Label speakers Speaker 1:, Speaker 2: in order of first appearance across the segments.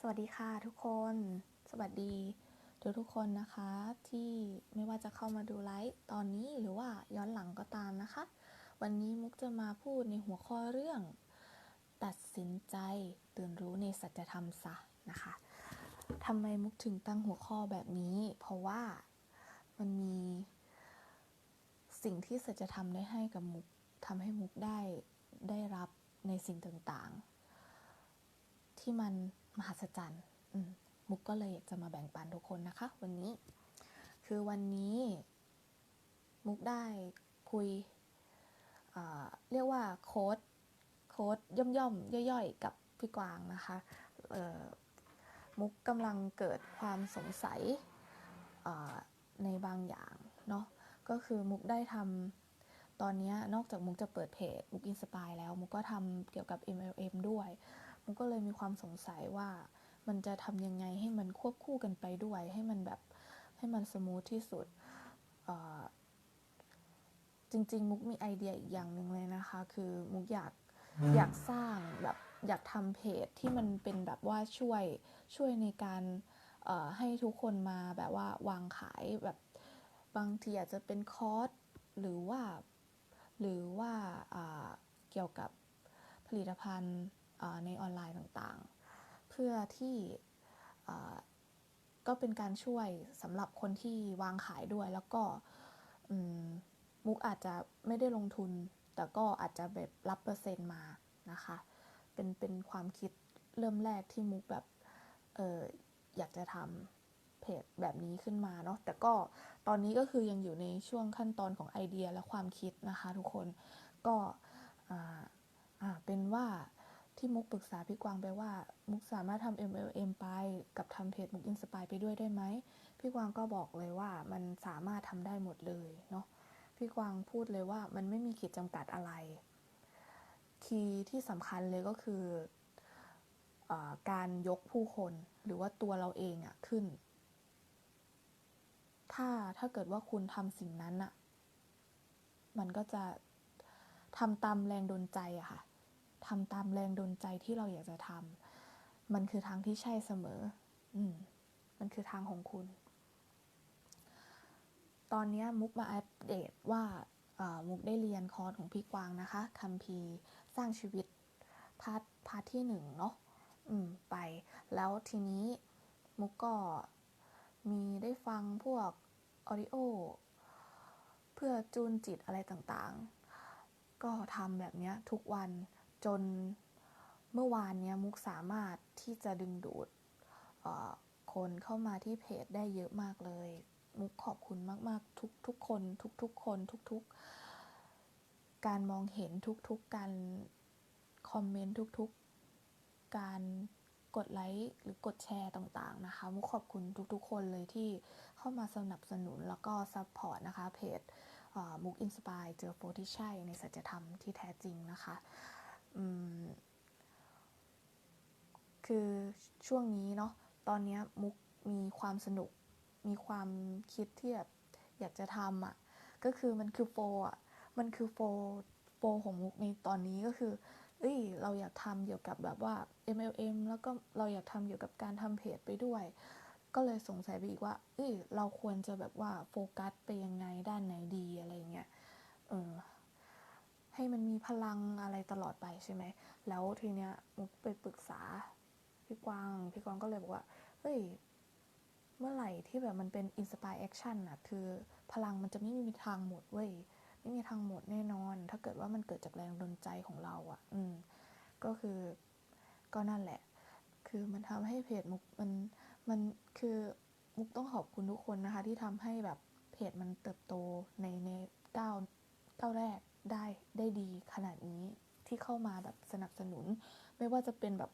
Speaker 1: สวัสดีค่ะทุกคน สวัสดีทุกทุกคนนะคะที่ไม่ว่าจะเข้ามาดูไลฟ์ตอนนี้หรือว่าย้อนหลังก็ตามนะคะ วันนี้มุกจะมาพูดในหัวข้อเรื่อง ตัดสินใจตื่นรู้ในสัจธรรมซะนะคะทำไมมุกถึงตั้งหัวข้อแบบนี้ เพราะว่ามันมีสิ่งที่สัจธรรมได้ให้กับมุกทำให้มุกได้ได้รับในสิ่งต่างๆ ที่มัน มหัศจรรย์มุกก็เลยจะมาแบ่งปันทุกคนนะคะ วันนี้ คือวันนี้ มุกได้คุยเเรียกว่าโค้ดโค้ดย่อมย่อมย่อยๆ กับพี่กวางนะคะมุกกำลังเกิดความสงสัยในบางอย่างเนาะก็คือมุกได้ทำตอนนี้นอกจากมุกจะเปิดเพจมุกอินสปายแล้ว มุกก็ทำเกี่ยวกับ MLM ด้วย มุกก็เลยมีความสงสัยว่ามันจะทำยังไงให้มันควบคู่กันไปด้วย ให้มันแบบให้มันสมูทที่สุดเอ่อจริง ๆ มุกมีไอเดียอีกอย่างหนึ่งเลยนะคะ คือมุกอยากอยากสร้างแบบอยากทำเพจที่มันเป็นแบบว่าช่วยช่วยในการเอ่อให้ทุกคนมาแบบว่าวางขายแบบบางทีอาจจะเป็นคอร์สหรือว่าหรือว่าอ่าเกี่ยวกับผลิตภัณฑ์อ่า ในออนไลน์ต่างๆ เพื่อที่ก็เป็นการช่วยสำหรับคนที่วางขายด้วย แล้วก็มมุกอาจจะไม่ได้ลงทุน แต่ก็อาจจะแบบรับเปอร์เซ็นต์มานะคะ เป็นเป็นความคิดเริ่มแรกที่มุกแบบเอออยากจะทำเพจแบบนี้ขึ้นมาเนาะแต่ก็ตอนนี้ก็คือยังอยู่ในช่วงขั้นตอนของไอเดียและความคิดนะคะทุกคนก็อ่าอ่าเป็นว่า ที่มุกปรึกษาพี่กวางไปว่า มุกสามารถทำ MLM ไปกับทำเพจมุกอินสปายไปด้วยได้ไหม พี่กวางก็บอกเลยว่ามันสามารถทำได้หมดเลยเนาะ พี่กวางพูดเลยว่ามันไม่มีขีดจำกัดอะไร คีย์ที่สำคัญเลยก็คืออการยกผู้คนหรือว่าตัวเราเองอะขึ้น ถ้าถ้าเกิดว่าคุณทำสิ่งนั้นอะมันก็จะทำตามแรงดลใจอะค่ะ ทำตามแรงดลใจที่เราอยากจะทำมันคือทางที่ใช่เสมอ อืม มันคือทางของคุณ ตอนนี้มุกมาอัปเดตว่ามุกได้เรียนคอร์สของพี่กวางนะคะคัมภีร์สร้างชีวิตพาร์ทพาร์ทที่หนึ่งเนาะอืม ไป แล้วทีนี้มุกก็มีได้ฟังพวกออดิโอเพื่อจูนจิตอะไรต่างๆ ก็ทำแบบนี้ทุกวัน จนเมื่อวานเนี้ยมุกสามารถที่จะดึงดูดคนเข้ามาที่เพจได้เยอะมากเลย มุกขอบคุณมาก ๆ ทุกทุกๆคนทุกๆคนทุกๆการมองเห็นทุกๆการคอมเมนต์ทุกๆ การกดไลค์หรือกดแชร์ต่างๆนะคะ มุกขอบคุณทุกๆ คนเลยที่เข้ามาสนับสนุนแล้วก็ซัพพอร์ตนะคะเพจมุกอินสปายเจอโฟที่ใช่ในสัจธรรมที่แท้จริงนะคะ คือช่วงนี้เนาะตอนนี้มุกมีความสนุก มีความคิดที่แบบอยากจะทำอะ่ะ ก็คือมันคือโฟอะ มันคือโฟโฟของมุกในตอนนี้ก็คือ เอ้ย เราอยากทำเกี่ยวกับแบบว่า MLM แล้วก็เราอยากทำเกี่ยวกับการทำเพจไปด้วย ก็เลยสงสัยไปอีกว่า เอ้ย เราควรจะแบบว่าโฟกัสไปยังไงด้านไหนดีอะไรเงี้ย เออ ให้มันมีพลังอะไรตลอดไปใช่ไหม แล้วทีเนี้ยมุกไปปรึกษาพี่กวาง พี่กวางก็เลยบอกว่า เฮ้ย เมื่อไหร่ที่แบบมันเป็น inspire action อะคือพลังมันจะไม่มีทางหมดเว้ย ไม่มีทางหมดแน่นอน ถ้าเกิดว่ามันเกิดจากแรงดลใจของเราอะอืม ก็คือ ก็นั่นแหละ คือมันทำให้เพจมุกมัน มันคือมุกต้องขอบคุณทุกคนนะคะ ที่ทำให้แบบเพจมันเติบโตในในก้าวก้าวแรก ได้ได้ดีขนาดนี้ที่เข้ามาแบบสนับสนุน ไม่ว่าจะเป็นแบบ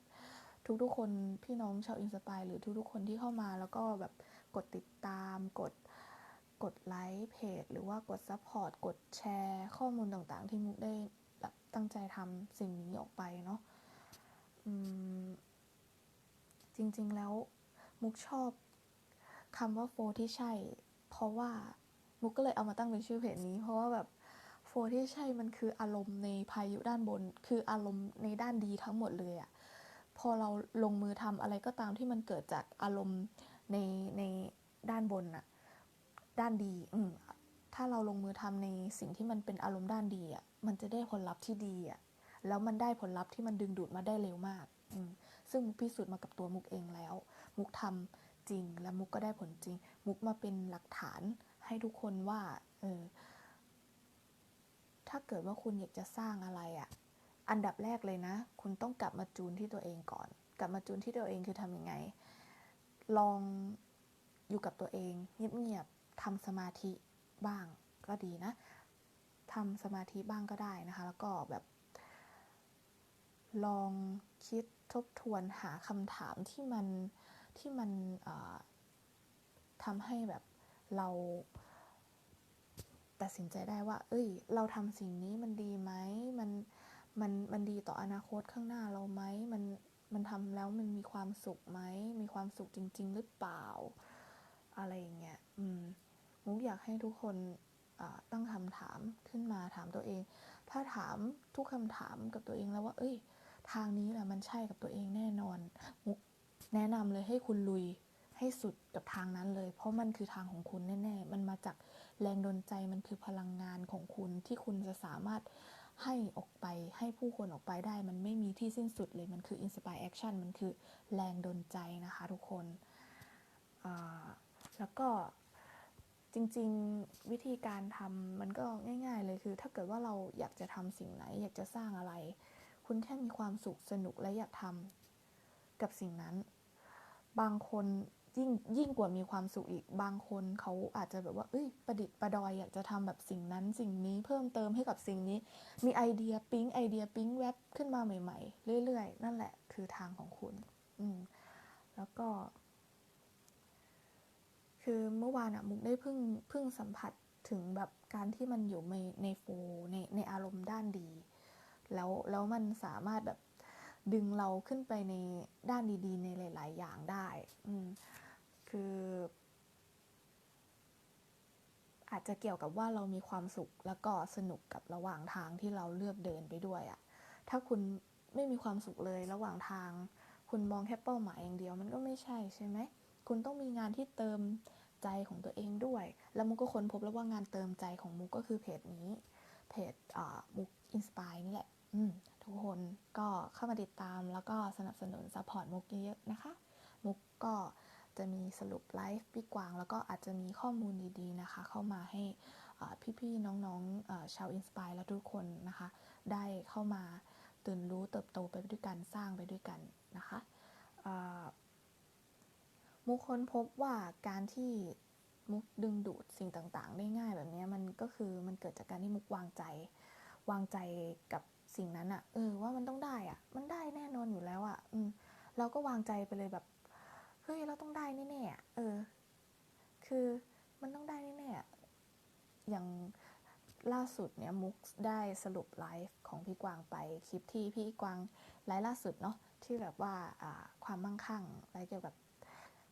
Speaker 1: ทุกๆคนพี่น้องชาวอินสปายหรือทุกๆคนที่เข้ามาแล้วก็แบบกดติดตามกดกดไลค์เพจหรือว่ากดซัพพอร์ตกดแชร์ข้อมูลต่างๆ ที่มุกได้ตั้งใจทำสิ่งนี้ออกไปเนาะจริงๆแล้วมุกชอบคำว่าโฟที่ใช่ เพราะว่ามุกก็เลยเอามาตั้งเป็นชื่อเพจนี้ เพราะว่าแบบ โฟที่ใช่มันคืออารมณ์ในพายุด้านบน คืออารมณ์ในด้านดีทั้งหมดเลยอะพอเราลงมือทำอะไรก็ตามที่มันเกิดจากอารมณ์ในในด้านบนน่ะด้านดีอืมถ้าเราลงมือทำในสิ่งที่มันเป็นอารมณ์ด้านดีอะมันจะได้ผลลัพธ์ที่ดีอะแล้วมันได้ผลลัพธ์ที่มันดึงดูดมาได้เร็วมากอืมซึ่งมุกพิสูจน์มากับตัวมุกเองแล้ว มุกทำจริงและมุกก็ได้ผลจริง มุกมาเป็นหลักฐานให้ทุกคนว่าเออ ถ้าเกิดว่าคุณอยากจะสร้างอะไรอะ อันดับแรกเลยนะ คุณต้องกลับมาจูนที่ตัวเองก่อน กลับมาจูนที่ตัวเองคือทำยังไง ลองอยู่กับตัวเองเงียบๆทำสมาธิบ้างก็ดีนะทำสมาธิบ้างก็ได้นะคะ แล้วก็แบบ ลองคิดทบทวนหาคำถามที่มันที่มันทำให้แบบเรา ตัดสินใจได้ว่า เอ้ย เราทำสิ่งนี้มันดีไหมมันมันมันดีต่ออนาคตข้างหน้าเราไหมมันมันทำแล้วมันมีความสุขไหมมีความสุขจริง ๆ หรือเปล่า อะไรอย่างเงี้ยอืมมุกอยากให้ทุกคนตั้งคำถามขึ้นมาถามตัวเอง ถ้าถามทุกคำถามกับตัวเองแล้วว่า เอ้ย ทางนี้แหละมันใช่กับตัวเองแน่นอน มุกแนะนำเลยให้คุณลุยให้สุดกับทางนั้นเลย เพราะมันคือทางของคุณแน่ ๆ มันมาจาก แรงดลใจมันคือพลังงานของคุณที่คุณจะสามารถให้ออกไปให้ผู้คนออกไปได้ มันไม่มีที่สิ้นสุดเลยมันคือ inspire action มันคือแรงดลใจนะคะทุกคนแล้วก็จริงๆวิธีการทำมันก็ง่าย ๆ เลยคือ ถ้าเกิดว่าเราอยากจะทำสิ่งไหน อยากจะสร้างอะไร คุณแค่มีความสุขสนุกและอยากทำกับสิ่งนั้น บางคน ยิ่งยิ่งกว่ามีความสุขอีกบางคนเขาอาจจะแบบว่าเอ้ยประดิษฐ์ประดอยอยากจะทำแบบสิ่งนั้นสิ่งนี้เพิ่มเติมให้กับสิ่งนี้ มีไอเดียปิ๊งไอเดียปิ๊งแวบขึ้นมาใหม่ ๆ เรื่อยๆ นั่นแหละคือทางของคุณ อืมแล้วก็ คือเมื่อวานอะมุกได้เพิ่งเพิ่งสัมผัสถึงแบบการที่มันอยู่ในในโฟในในอารมณ์ด้านดี แล้วแล้วมันสามารถแบบดึงเราขึ้นไปในด้านดีๆ ในหลาย ๆ อย่างได้ อืม คือ อาจจะเกี่ยวกับว่าเรามีความสุขแล้วก็สนุกกับระหว่างทางที่เราเลือกเดินไปด้วยอะถ้าคุณไม่มีความสุขเลยระหว่างทาง คุณมองแค่เป้าหมายอย่างเดียวมันก็ไม่ใช่ใช่ไหมคุณต้องมีงานที่เติมใจของตัวเองด้วย แล้วมุกก็ค้นพบแล้วว่างานเติมใจของมุกก็คือเพจนี้ เพจมุกอินสปายนี่แหละอืมทุกคนก็เข้ามาติดตามแล้วก็สนับสนุนซัพพอร์ตมุกเยอะๆนะคะ มุกก็ จะมีสรุปไลฟ์พี่กวาง แล้วก็อาจจะมีข้อมูลดีๆนะคะ เข้ามาให้พี่ๆน้องๆชาวอินสปายและทุกคนนะคะ ได้เข้ามาตื่นรู้เติบโตไปด้วยกันสร้างไปด้วยกันนะคะมุกค้นพบว่าการที่มุกดึงดูดสิ่งต่างๆ ได้ง่ายแบบนี้มันก็คือมันเกิดจากการที่มุกวางใจ วางใจกับสิ่งนั้นอะเออว่ามันต้องได้อะมันได้แน่นอนอยู่แล้วอะอืมเราก็วางใจไปเลยแบบ เฮ้ยเราต้องได้แน่ๆเออ คือมันต้องได้แน่ๆอย่างล่าสุดเนี่ยมุกได้สรุปไลฟ์ของพี่กวางไปคลิปที่พี่กวางไลฟ์ล่าสุดเนาะที่แบบว่าความมั่งคั่งอะไรเกี่ยวกับ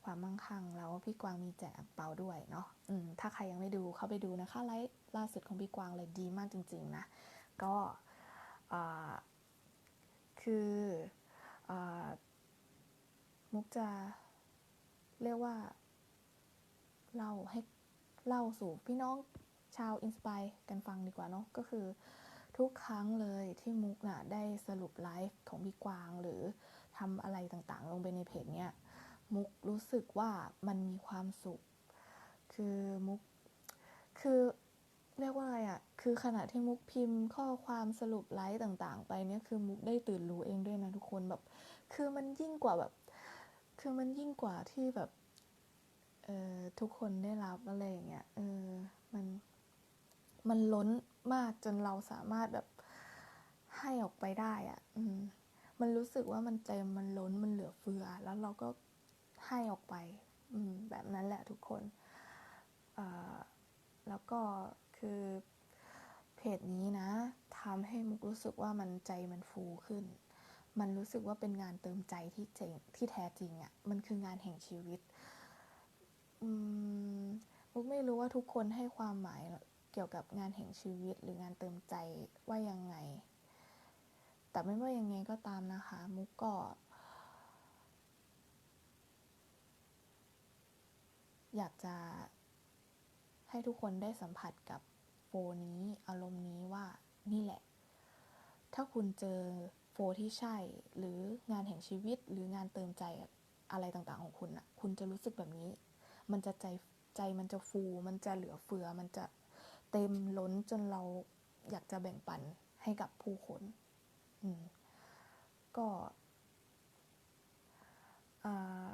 Speaker 1: ความมั่งคั่งแล้วพี่กวางมีแจกเปาด้วยเนาะอืมถ้าใครยังไม่ดูเข้าไปดูนะคะไลฟ์ล่าสุดของพี่กวางเลยดีมากจริง ๆนะก็คืออมุกจะ เรียกว่าเล่าให้เล่าสู่พี่น้องชาวอินสปายกันฟังดีกว่าเนาะก็คือทุกครั้งเลยที่มุกน่ะได้สรุปไลฟ์ของพี่กวาง หรือทำอะไรต่างๆ ลงไปในเพจเนี้ยมุกรู้สึกว่ามันมีความสุข คือมุก คือเรียกว่าอะไรอะ่ะ คือขณะที่มุกพิมพ์ข้อความสรุปไลฟ์ต่างๆ ไปเนี่ยคือมุกได้ตื่นรู้เองด้วยนะทุกคนแบบ คือมันยิ่งกว่าแบบ คือมันยิ่งกว่าที่แบบเออทุกคนได้รับอะไรอย่างเงี้ยเออมันมันล้นมากจนเราสามารถแบบให้ออกไปได้อะ่ะ อืม มันรู้สึกว่ามันเต็มมันล้นมันเหลือเฟือ แล้วเราก็ให้ออกไป อืม แบบนั้นแหละทุกคนแล้วก็คือเพจนี้นะทำให้มุกรู้สึกว่ามันใจมันฟูขึ้น มันรู้สึกว่าเป็นงานเติมใจที่เจ๋งที่แท้จริงอะ่ะมันคืองานแห่งชีวิตมุกไม่รู้ว่าทุกคนให้ความหมายเกี่ยวกับงานแห่งชีวิต หรืองานเติมใจว่ายังไง แต่ไม่ว่ายังไงก็ตามนะคะ มุกก็ อยากจะให้ทุกคนได้สัมผัสกับโฟนี้อารมณ์นี้ว่านี่แหละ ถ้าคุณเจอ โฟที่ใช่ หรืองานแห่งชีวิต หรืองานเติมใจอะไรต่างๆของคุณอะคุณจะรู้สึกแบบนี้ มันจะใจใจมันจะฟู มันจะเหลือเฟือ มันจะเต็มล้นจนเราอยากจะแบ่งปันให้กับผู้คนอืมก็อ่า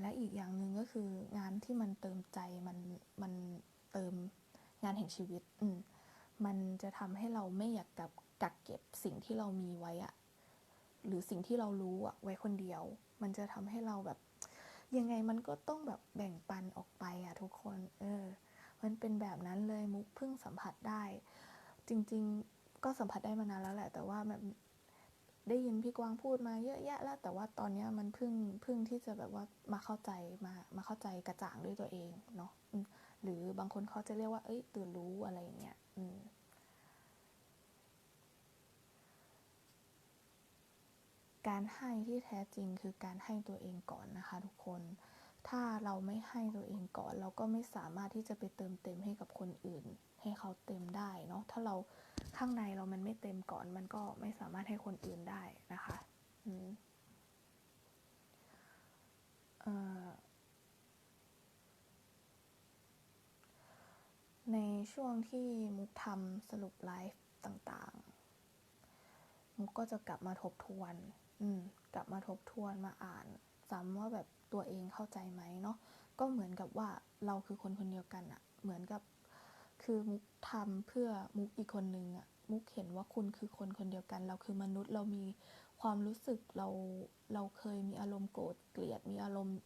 Speaker 1: และอีกอย่างหนึ่งก็คืองานที่มันเติมใจมันมันเติมงานแห่งชีวิต อืม มันจะทำให้เราไม่อยากกับกักเก็บสิ่งที่เรามีไว้อะหรือสิ่งที่เรารู้อะไว้คนเดียว มันจะทำให้เราแบบยังไงมันก็ต้องแบบแบ่งปันออกไปอะทุกคน เออ มันเป็นแบบนั้นเลยมุกเพิ่งสัมผัสได้ จริงๆก็สัมผัสได้มานานแล้วแหละ แต่ว่าแบบได้ยินพี่กวางพูดมาเยอะแยะแล้ว แต่ว่าตอนนี้มันเพิ่งเพิ่งที่จะแบบว่ามาเข้าใจมามาเข้าใจกระจ่างด้วยตัวเองเนาะ หรือบางคนเขาจะเรียกว่า เอ้ย ตื่นรู้อะไรอย่างเงี้ย อืม การให้ที่แท้จริงคือการให้ตัวเองก่อนนะคะ ทุกคน ถ้าเราไม่ให้ตัวเองก่อน เราก็ไม่สามารถที่จะไปเติมเต็มให้กับคนอื่น ให้เขาเต็มได้เนาะ ถ้าเราข้างในเรามันไม่เต็มก่อน มันก็ไม่สามารถให้คนอื่นได้นะคะ ในช่วงที่มุกทำสรุปไลฟ์ต่างๆ มุกก็จะกลับมาทบทวน อืม กลับมาทบทวนมาอ่านซ้ำว่าแบบตัวเองเข้าใจไหมเนาะ ก็เหมือนกับว่าเราคือคนคนเดียวกันอะเหมือนกับ คือมุกทำเพื่อมุกอีกคนนึงอะมุกเห็นว่าคุณคือคนคนเดียวกัน เราคือมนุษย์เรามีความรู้สึกเราเราเคยมีอารมณ์โกรธเกลียดมีอารมณ์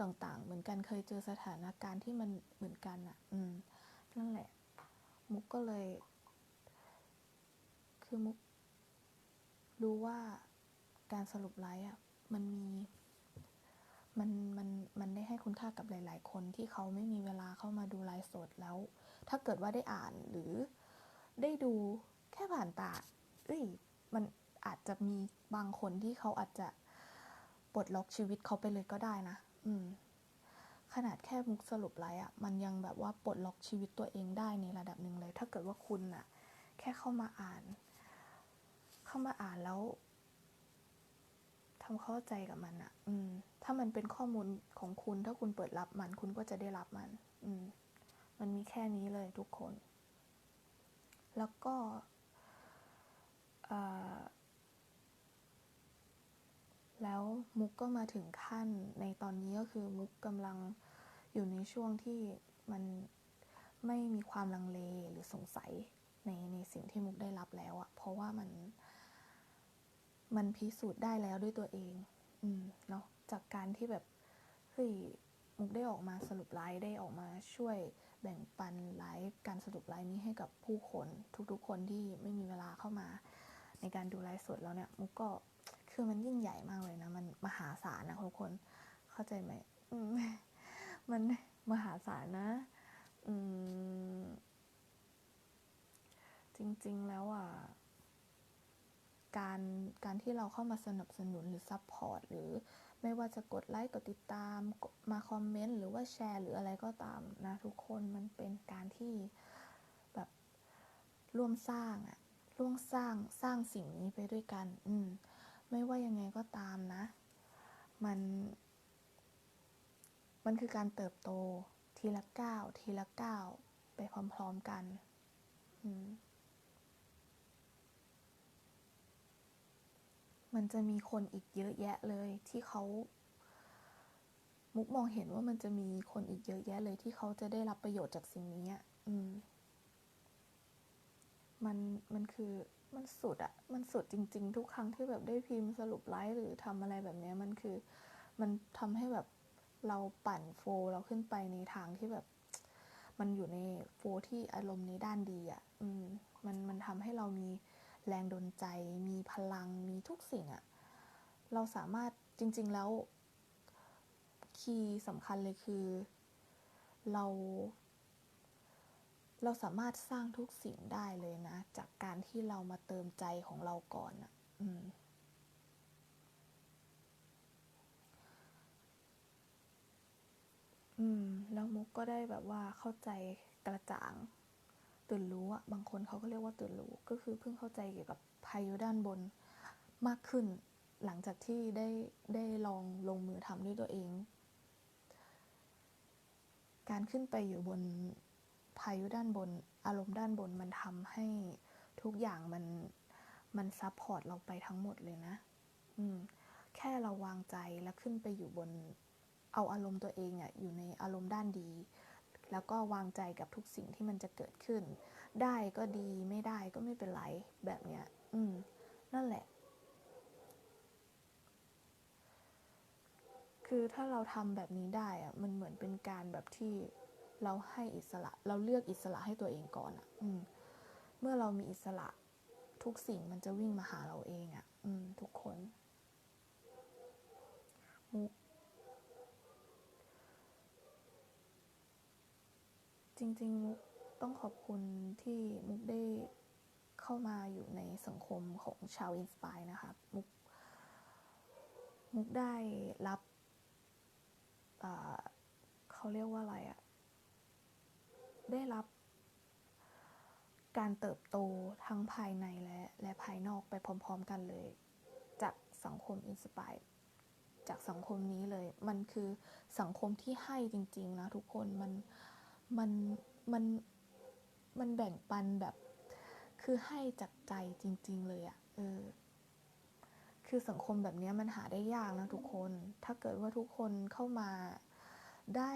Speaker 1: ต่าง ๆ เหมือนกันเคยเจอสถานการณ์ที่มันเหมือนกันอะอืม นั่นแหละ มุกก็เลย คือมุกรู้ว่าการสรุปไลฟ์อะมันมีมันมันมันได้ให้คุณค่ากับหลาย ๆ คนที่เขาไม่มีเวลาเข้ามาดูไลฟ์สดแล้ว ถ้าเกิดว่าได้อ่านหรือได้ดูแค่ผ่านตาเอ้ยมันอาจจะมีบางคนที่เขาอาจจะปลดล็อกชีวิตเขาไปเลยก็ได้นะ อืม ขนาดแค่มุกสรุปไลฟ์อะมันยังแบบว่าปลดล็อกชีวิตตัวเองได้ในระดับหนึ่งเลย ถ้าเกิดว่าคุณอะ แค่เข้ามาอ่าน เข้ามาอ่านแล้วทำเข้าใจกับมันอะอืม ถ้ามันเป็นข้อมูลของคุณ ถ้าคุณเปิดรับมัน คุณก็จะได้รับมัน อืม มันมีแค่นี้เลยทุกคน แล้วก็ แล้วมุกก็มาถึงขั้นในตอนนี้ก็คือมุกกำลังอยู่ในช่วงที่มันไม่มีความลังเลหรือสงสัยในในสิ่งที่มุกได้รับแล้วอะเพราะว่ามัน มันพิสูจน์ได้แล้วด้วยตัวเอง อืมเนาะจากการที่แบบเฮ้ยมุกได้ออกมาสรุปไลฟ์ได้ออกมาช่วยแบ่งปันไลฟ์การสรุปไลฟ์นี้ให้กับผู้คน ทุกๆคนที่ไม่มีเวลาเข้ามา ในการดูไลฟ์สดแล้วเนี่ยมุกก็ คือมันยิ่งใหญ่มากเลยนะ มันมหาศาลนะทุกคนเข้าใจไหมมันมหาศาลนะอืมจริงๆแล้วอะการการที่เราเข้ามาสนับสนุนหรือซัพพอร์ตหรือไม่ว่าจะกดไลค์กดติดตามมาคอมเมนต์หรือว่าแชร์หรืออะไรก็ตามนะทุกคนมันเป็นการที่แบบร่วมสร้างอะร่วมสร้างสร้างสิ่งนี้ไปด้วยกัน อืม ไม่ว่ายังไงก็ตามนะ มัน มันคือการเติบโตทีละก้าวทีละก้าวไปพร้อมๆกันมันจะมีคนอีกเยอะแยะเลยที่เขา มุกมองเห็นว่ามันจะมีคนอีกเยอะแยะเลยที่เขาจะได้รับประโยชน์จากสิ่งนี้อะอืม มัน มันคือ มันสุดอะมันสุดจริง ๆ ทุกครั้งที่แบบได้พิมพ์สรุปไลฟ์หรือทำอะไรแบบนี้มันคือ มันทำให้แบบเราปั่นโฟเราขึ้นไปในทางที่แบบ มันอยู่ในโฟที่อารมณ์ในด้านดีอะอืมมันมันทำให้เรามีแรงดลใจ มีพลังมีทุกสิ่งอะเราสามารถจริง ๆแล้วคีย์สำคัญเลยคือ เรา เราสามารถสร้างทุกสิ่งได้เลยนะ จากการที่เรามาเติมใจของเราก่อนอะออืม แล้วมุกก็ได้แบบว่าเข้าใจกระจ่างตื่นรู้อะบางคนเขาก็เรียกว่าตื่นรู้ ก็คือเพิ่งเข้าใจเกี่ยวกับพายุด้านบนมากขึ้น หลังจากที่ได้ได้ลองลงมือทำด้วยตัวเอง การขึ้นไปอยู่บน พายุด้านบน อารมณ์ด้านบนมันทำให้ทุกอย่างมันมันซับพอร์ตเราไปทั้งหมดเลยนะ อืม แค่เราวางใจแล้วขึ้นไปอยู่บน เอาอารมณ์ตัวเองอะอยู่ในอารมณ์ด้านดี แล้วก็วางใจกับทุกสิ่งที่มันจะเกิดขึ้น ได้ก็ดีไม่ได้ก็ไม่เป็นไรแบบเนี้ย อืม นั่นแหละ คือถ้าเราทำแบบนี้ได้อะมันเหมือนเป็นการแบบที่ เราให้อิสระ เราเลือกอิสระให้ตัวเองก่อนอะอืม เมื่อเรามีอิสระทุกสิ่งมันจะวิ่งมาหาเราเองอะอืม ทุกคนมุกจริง ๆ มุกต้องขอบคุณที่มุกได้เข้ามาอยู่ในสังคมของชาวอินสปายนะคะมุกมุกได้รับเขาเรียกว่าอะไรอะ ได้รับ การเติบโตทั้งภายในและและภายนอกไปพร้อม ๆ กันเลย จากสังคมอินสปายจากสังคมนี้เลย มันคือสังคมที่ให้จริง ๆ นะทุกคน มัน มัน มัน มันแบ่งปันแบบ คือให้จากใจจริง ๆ เลยอะเออ คือสังคมแบบนี้มันหาได้ยากนะทุกคน ถ้าเกิดว่าทุกคนเข้ามาได้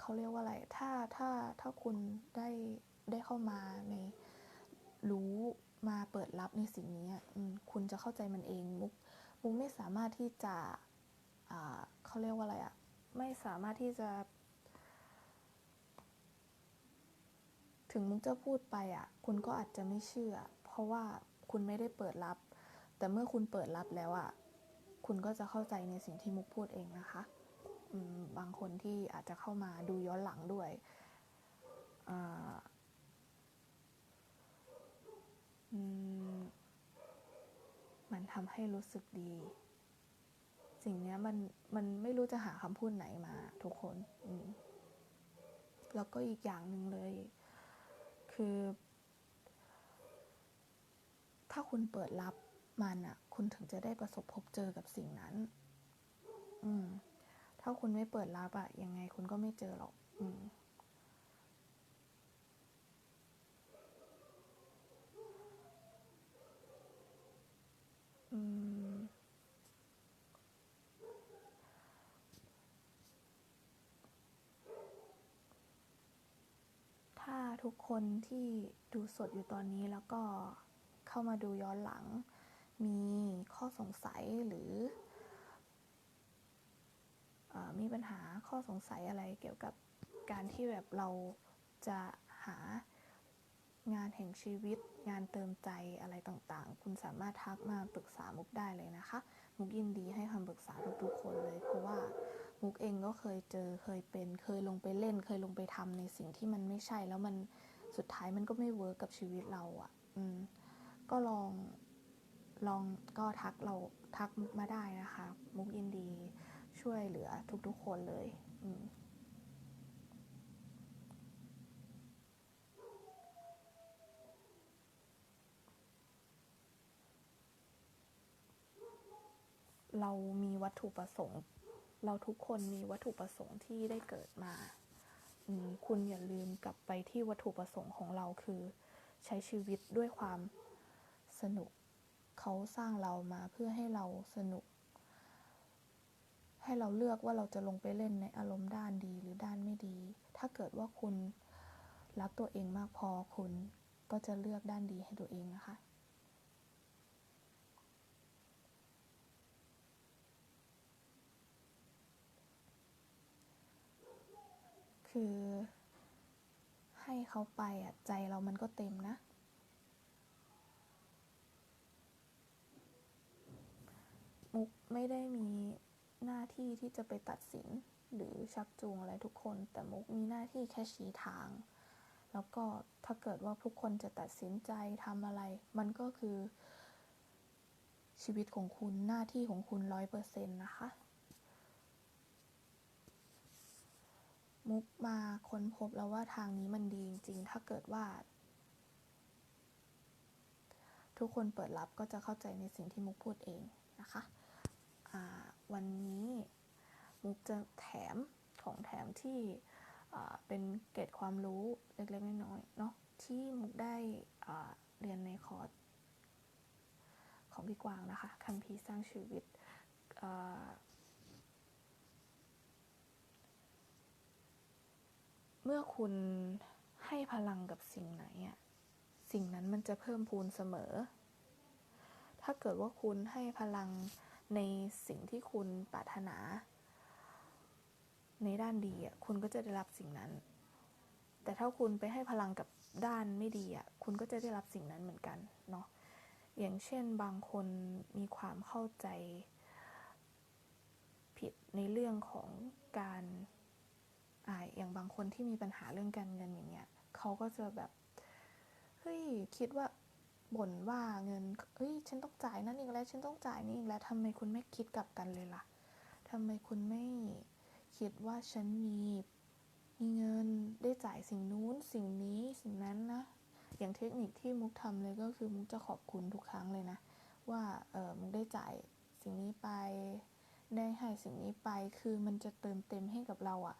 Speaker 1: เขาเรียกว่าอะไร ถ้าถ้าถ้าคุณได้ได้เข้ามาในรู้มาเปิดรับในสิ่งนี้คุณจะเข้าใจมันเองมุกมุกไม่สามารถที่จะเขาเรียกว่าอะไรอะไม่สามารถที่จะ ถึงมุกจะพูดไปอะคุณก็อาจจะไม่เชื่อ เพราะว่าคุณไม่ได้เปิดรับ แต่เมื่อคุณเปิดรับแล้วอะคุณก็จะเข้าใจในสิ่งที่มุกพูดเองนะคะ บางคนที่อาจจะเข้ามาดูย้อนหลังด้วยมันทำให้รู้สึกดี สิ่งนี้มันมันไม่รู้จะหาคำพูดไหนมา ทุกคนแล้วก็อีกอย่างหนึ่งเลย คือ ถ้าคุณเปิดรับมันอะคุณถึงจะได้ประสบพบเจอกับสิ่งนั้น อืม ถ้าคุณไม่เปิดรับอะยังไงคุณก็ไม่เจอหรอก อืมถ้าทุกคนที่ดูสดอยู่ตอนนี้แล้วก็เข้ามาดูย้อนหลัง มีข้อสงสัยหรือ มีปัญหาข้อสงสัยอะไรเกี่ยวกับการที่แบบเราจะหางานแห่งชีวิต งานเติมใจอะไรต่างๆ คุณสามารถทักมาปรึกษามุกได้เลยนะคะ มุกยินดีให้คำปรึกษาทุกๆคนเลย เพราะว่ามุกเองก็เคยเจอเคยเป็น เคยลงไปเล่น เคยลงไปทำในสิ่งที่มันไม่ใช่ แล้วมันสุดท้ายมันก็ไม่เวิร์กกับชีวิตเราอะ่ะ อืม ก็ลองลองก็ทักเราทักมุกมาได้นะคะ มุกยินดี ช่วยเหลือทุกๆคนเลยเรามีวัตถุประสงค์ เราทุกคนมีวัตถุประสงค์ที่ได้เกิดมา คุณอย่าลืมกลับไปที่วัตถุประสงค์ของเราคือ ใช้ชีวิตด้วยความสนุก เขาสร้างเรามาเพื่อให้เราสนุก ให้เราเลือกว่าเราจะลงไปเล่นในอารมณ์ด้านดีหรือด้านไม่ดี ถ้าเกิดว่าคุณรักตัวเองมากพอคุณก็จะเลือกด้านดีให้ตัวเองนะคะ คือให้เขาไปอะใจเรามันก็เต็มนะ มุกไม่ได้มี หน้าที่ที่จะไปตัดสินหรือชักจูงอะไรทุกคน แต่มุกมีหน้าที่แค่ชี้ทาง แล้วก็ถ้าเกิดว่าทุกคนจะตัดสินใจทำอะไร มันก็คือ ชีวิตของคุณหน้าที่ของคุณร้อยเปอร์เซ็นต์นะคะ มุกมาค้นพบแล้วว่าทางนี้มันดีจริง ๆ ถ้าเกิดว่า ทุกคนเปิดรับก็จะเข้าใจในสิ่งที่มุกพูดเองนะคะอ่า วันนี้มุกจะแถมของแถมที่เป็นเกร็ดความรู้เล็กๆน้อยๆเนาะที่มุกได้เรียนในคอร์สของพี่กวางนะคะคัมภีร์สร้างชีวิตเมื่อคุณให้พลังกับสิ่งไหนอะสิ่งนั้นมันจะเพิ่มพูนเสมอ ถ้าเกิดว่าคุณให้พลัง ในสิ่งที่คุณปรารถนา ในด้านดีอะคุณก็จะได้รับสิ่งนั้น แต่ถ้าคุณไปให้พลังกับด้านไม่ดีอะคุณก็จะได้รับสิ่งนั้นเหมือนกันเนาะอย่างเช่นบางคนมีความเข้าใจผิดในเรื่องของการอ่าอย่างบางคนที่มีปัญหาเรื่องการเงินอย่างเงี้ยเขาก็จะแบบเฮ้ยคิดว่า บ่นว่าเงินเฮ้ยฉันต้องจ่ายนั่นอีกแล้ว ฉันต้องจ่ายนี่อีกแล้วทำไมคุณไม่คิดกลับกันเลยล่ะทำไมคุณไม่คิดว่าฉันมีมีเงินได้จ่ายสิ่งนู้นสิ่งนี้สิ่งนั้นนะ อย่างเทคนิคที่มุกทำเลยก็คือมุกจะขอบคุณทุกครั้งเลยนะ ว่าเออมุกได้จ่ายสิ่งนี้ไป ได้ให้สิ่งนี้ไปคือมันจะเติมเต็มให้กับเราอะ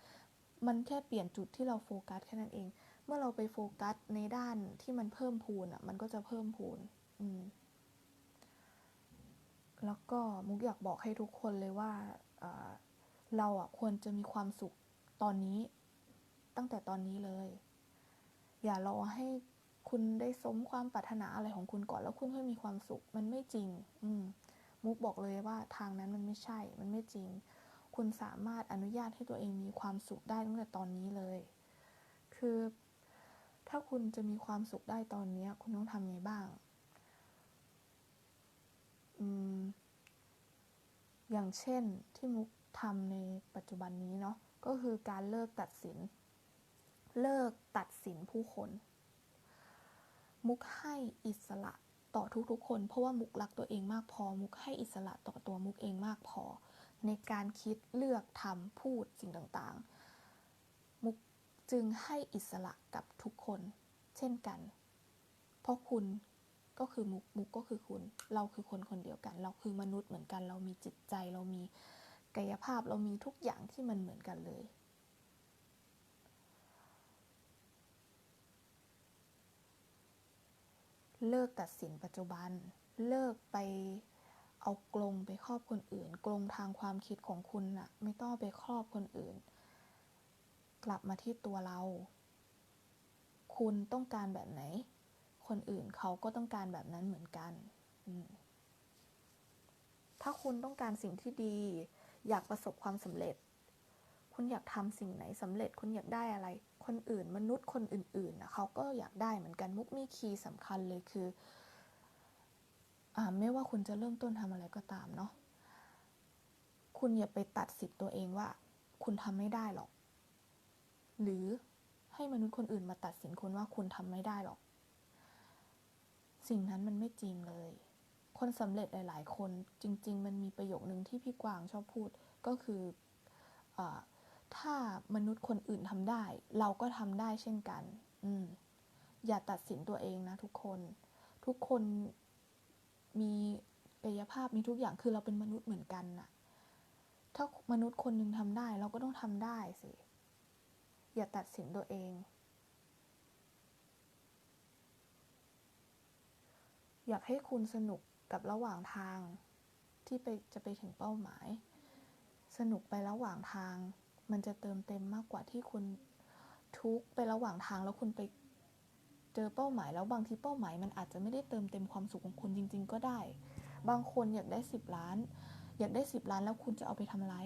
Speaker 1: มันแค่เปลี่ยนจุดที่เราโฟกัสแค่นั้นเอง มื่อเราไปโฟกัสในด้านที่มันเพิ่มพูนอะ มันก็จะเพิ่มพูนอืมแล้วก็มุกอยากบอกให้ทุกคนเลยว่าเอ่อเราอะควรจะมีความสุขตอนนี้ ตั้งแต่ตอนนี้เลย อย่ารอให้คุณได้สมความปรารถนาอะไรของคุณก่อนแล้วคุณค่อยมีความสุข มันไม่จริง อืมมุกบอกเลยว่าทางนั้นมันไม่ใช่ มันไม่จริง คุณสามารถอนุญาตให้ตัวเองมีความสุขได้ตั้งแต่ตอนนี้เลย คือ ถ้าคุณจะมีความสุขได้ตอนนี้คุณต้องทำไงบ้าง อย่างเช่นที่มุกทำในปัจจุบันนี้เนาะ ก็คือการเลิกตัดสิน เลิกตัดสินผู้คน มุกให้อิสระต่อทุกๆ คน เพราะว่ามุกรักตัวเองมากพอ มุกให้อิสระต่อตัวมุกเองมากพอ ในการคิดเลือกทำพูดสิ่งต่างๆ จึงให้อิสระกับทุกคนเช่นกัน เพราะคุณก็คือมุกมุกก็คือคุณ เราคือคนคนเดียวกัน เราคือมนุษย์เหมือนกัน เรามีจิตใจ เรามีกายภาพ เรามีทุกอย่างที่มันเหมือนกันเลย เลิกตัดสินปัจจุบัน เลิกไปเอากลงไปครอบคนอื่น กลงทางความคิดของคุณน่ะ ไม่ต้องไปครอบคนอื่น กลับมาที่ตัวเรา คุณต้องการแบบไหน คนอื่นเขาก็ต้องการแบบนั้นเหมือนกัน ถ้าคุณต้องการสิ่งที่ดี อยากประสบความสำเร็จ คุณอยากทำสิ่งไหนสำเร็จ คุณอยากได้อะไร คนอื่น มนุษย์คนอื่นๆนะเขาก็อยากได้เหมือนกัน มุกมีคีย์สำคัญเลยคืออไม่ว่าคุณจะเริ่มต้นทำอะไรก็ตามเนาะ คุณอย่าไปตัดสิทธิ์ตัวเองว่า คุณทำไม่ได้หรอก หรือให้มนุษย์คนอื่นมาตัดสินคุณว่าคุณทำไม่ได้หรอก สิ่งนั้นมันไม่จริงเลย คนสำเร็จหลาย ๆ คนจริง ๆ มันมีประโยคนึงที่พี่กวางชอบพูดก็คืออถ้ามนุษย์คนอื่นทำได้ เราก็ทำได้เช่นกัน อืมอย่าตัดสินตัวเองนะทุกคน ทุกคนมีกายภาพมีทุกอย่างคือเราเป็นมนุษย์เหมือนกันน่ะ ถ้ามนุษย์คนหนึ่งทำได้ เราก็ต้องทำได้สิ อย่าตัดสินตัวเอง อยากให้คุณสนุกกับระหว่างทางที่ไปจะไปถึงเป้าหมาย สนุกไประหว่างทาง มันจะเติมเต็มมากกว่าที่คุณทุกไประหว่างทางแล้วคุณไปเจอเป้าหมายแล้วบางทีเป้าหมาย มันอาจจะไม่ได้เติมเต็มความสุขของคุณจริง ๆ ก็ได้ บางคนอยากได้สิบล้าน อยากได้สิบล้านแล้วคุณจะเอาไปทำอะไร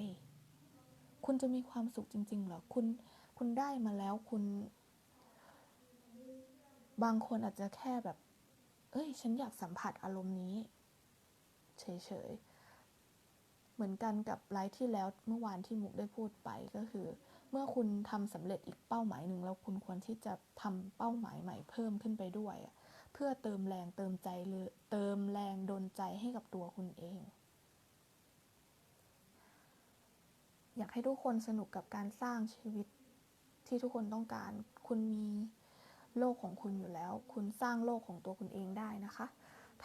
Speaker 1: คุณจะมีความสุขจริง ๆ หรอ คุณ คุณได้มาแล้วคุณ บางคนอาจจะแค่แบบ เอ้ย ฉันอยากสัมผัสอารมณ์นี้ เฉยๆ เหมือนกันกับไลฟ์ที่แล้วเมื่อวานที่มุกได้พูดไปก็คือ เมื่อคุณทำสำเร็จอีกเป้าหมายหนึ่งแล้วคุณควรที่จะทำเป้าหมายใหม่เพิ่มขึ้นไปด้วย เพื่อเติมแรงเติมใจเลยเติมแรงดลใจให้กับตัวคุณเองอยากให้ทุกคนสนุกกับการสร้างชีวิต ที่ทุกคนต้องการ คุณมีโลกของคุณอยู่แล้ว คุณสร้างโลกของตัวคุณเองได้นะคะ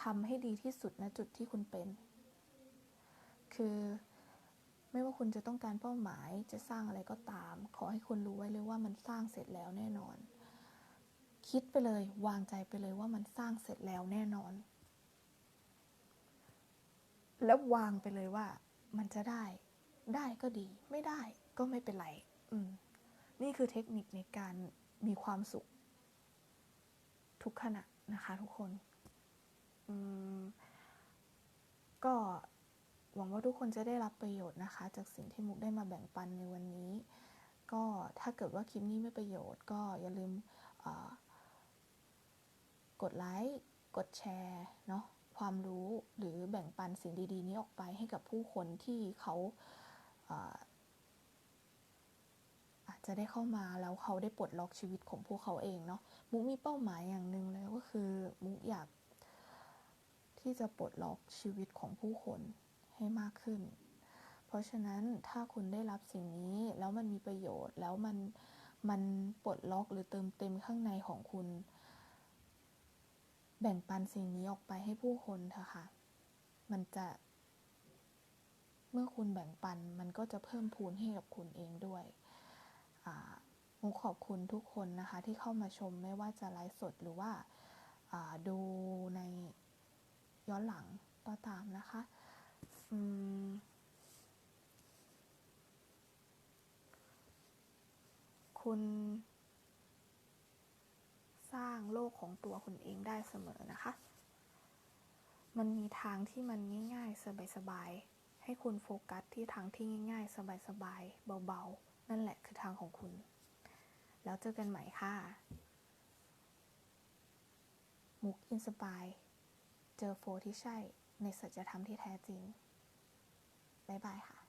Speaker 1: ทำให้ดีที่สุดณจุดที่คุณเป็น คือไม่ว่าคุณจะต้องการเป้าหมายจะสร้างอะไรก็ตาม ขอให้คุณรู้ไว้เลยว่ามันสร้างเสร็จแล้วแน่นอน คิดไปเลยวางใจไปเลยว่ามันสร้างเสร็จแล้วแน่นอน แล้ววางไปเลยว่ามันจะได้ ได้ก็ดี ไม่ได้ก็ไม่เป็นไร อืม นี่คือเทคนิคในการมีความสุข ทุกขณะนะคะทุกคนก็หวังว่าทุกคนจะได้รับประโยชน์นะคะ จากสิ่งที่มุกได้มาแบ่งปันในวันนี้ ก็ถ้าเกิดว่าคลิปนี้ไม่ประโยชน์ ก็อย่าลืมกดไลค์กดแชร์เนาะความรู้หรือแบ่งปันสิ่งดี ๆ นี้ออกไปให้กับผู้คนที่เขาเา จะได้เข้ามาแล้วเขาได้ปลดล็อกชีวิตของพวกเขาเองเนาะมุกมีเป้าหมายอย่างหนึ่งเลยก็คือมุกอยาก ที่จะปลดล็อกชีวิตของผู้คนให้มากขึ้น เพราะฉะนั้นถ้าคุณได้รับสิ่งนี้แล้วมันมีประโยชน์แล้วมันมันปลดล็อกหรือเติมเต็มข้างในของคุณ แบ่งปันสิ่งนี้ออกไปให้ผู้คนเถอะค่ะ มันจะ เมื่อคุณแบ่งปันมันก็จะเพิ่มพูนให้กับคุณเองด้วย มุกขอบคุณทุกคนนะคะ ที่เข้ามาชมไม่ว่าจะไลฟ์สดหรือว่าดูในย้อนหลังก็ตามนะคะคุณสร้างโลกของตัวคุณเองได้เสมอนะคะ มันมีทางที่มันง่าย ๆ สบายๆ ให้คุณโฟกัสที่ทางที่ง่าย ๆ สบายๆ เบาๆ นั่นแหละคือทางของคุณ แล้วเจอกันใหม่ค่ะ มุกอินสปายเจอโฟที่ใช่ในสัจธรรมที่แท้จริง บ๊ายบายค่ะ